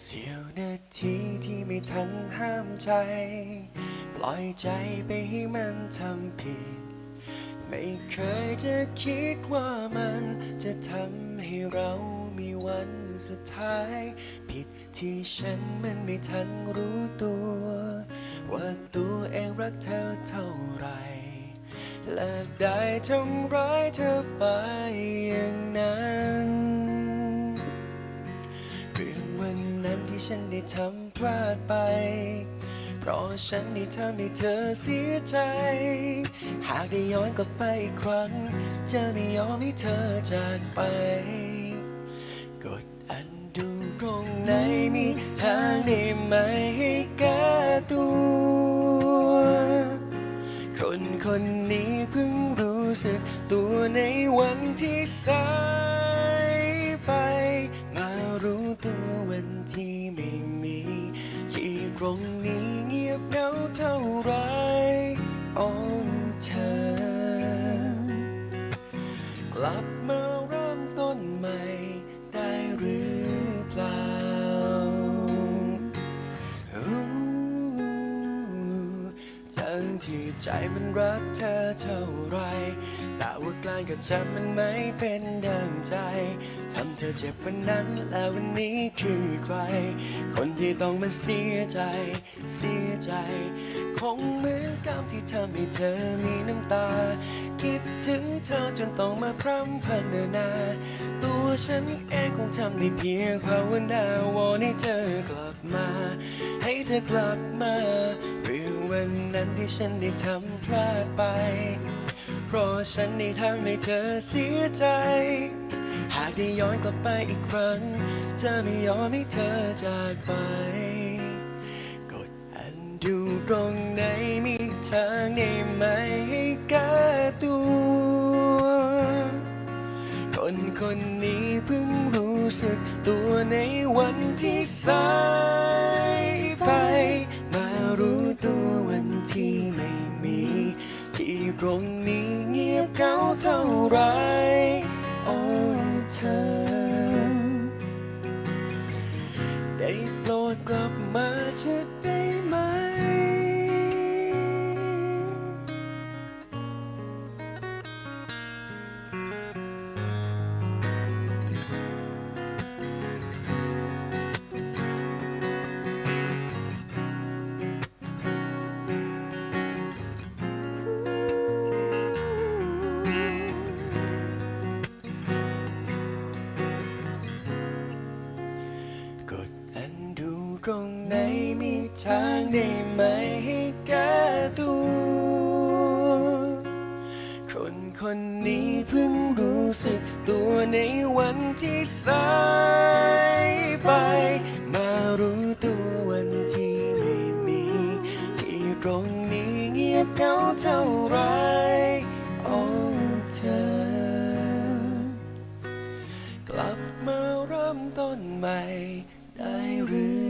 เสี้ยวนาทีที่ไม่ทันห้ามใจ ปล่อยใจไปให้มันทำผิด ไม่เคยจะคิดว่ามันจะทำให้เรามีวันสุดท้าย ผิดที่ฉันมันไม่ทันรู้ตัว ว่าตัวเองรักเธอเท่าไหรและได้ทำร้ายเธอไปอย่างนั้น ฉันได้ทำพลาดไป เพราะฉันได้ทำให้เธอเสียใจ หากได้ย้อนกลับไปอีกครั้ง จะไม่ยอมให้เธอจากไป กดอันดูตรงไหนมีทางได้ไหมให้แก้ตัว คนคนนี้เพิ่งรู้สึกตัวในวันที่สาย รงนี้เงียบเหงาเท่าไรโอ้เธอ กลับมา ที่ใจมันรักเธอเท่าไร แต่ว่ากลางกับฉันมันไม่เป็นดังใจ ทำเธอเจ็บวันนั้นแล้ววันนี้คือใคร คนที่ต้องมาเสียใจ เสียใจ คงเหมือนกับที่ทำให้เธอมีน้ำตา คิดถึงเธอจนต้องมาพร่ำพรรณนาตัว ฉันเองคงทำได้เพียงภาวนา วอนให้เธอกลับมา ให้เธอกลับมาเรื่อวันนั้นที่ฉันได้ทำพลาดไป เพราะฉันได้ทำให้เธอเสียใจ หากได้ย้อนกลับไปอีกครั้ง จะไม่ยอมให้เธอจากไป กดอันดูตรงไหนมีทางได้ไหมให้แก้ตัว คนคนนี้เพิ่งรู้สึกตัวในวันที่สายไป มารู้ตัววันที่ไม่มี ที่ตรงนี้เงียบเหงาเท่าไร โอ้เธอ ได้โปรดกลับมาจะได้ ตรงไหนมีทางได้ไหมให้แก้ตัว คนคนนี้เพิ่งรู้สึกตัวในวันที่สายไป มารู้ตัววันที่ไม่มี ที่ตรงนี้เงียบเหงาเท่าไรโอ้เธอกลับมาเริ่มต้นใหม่ได้หรือ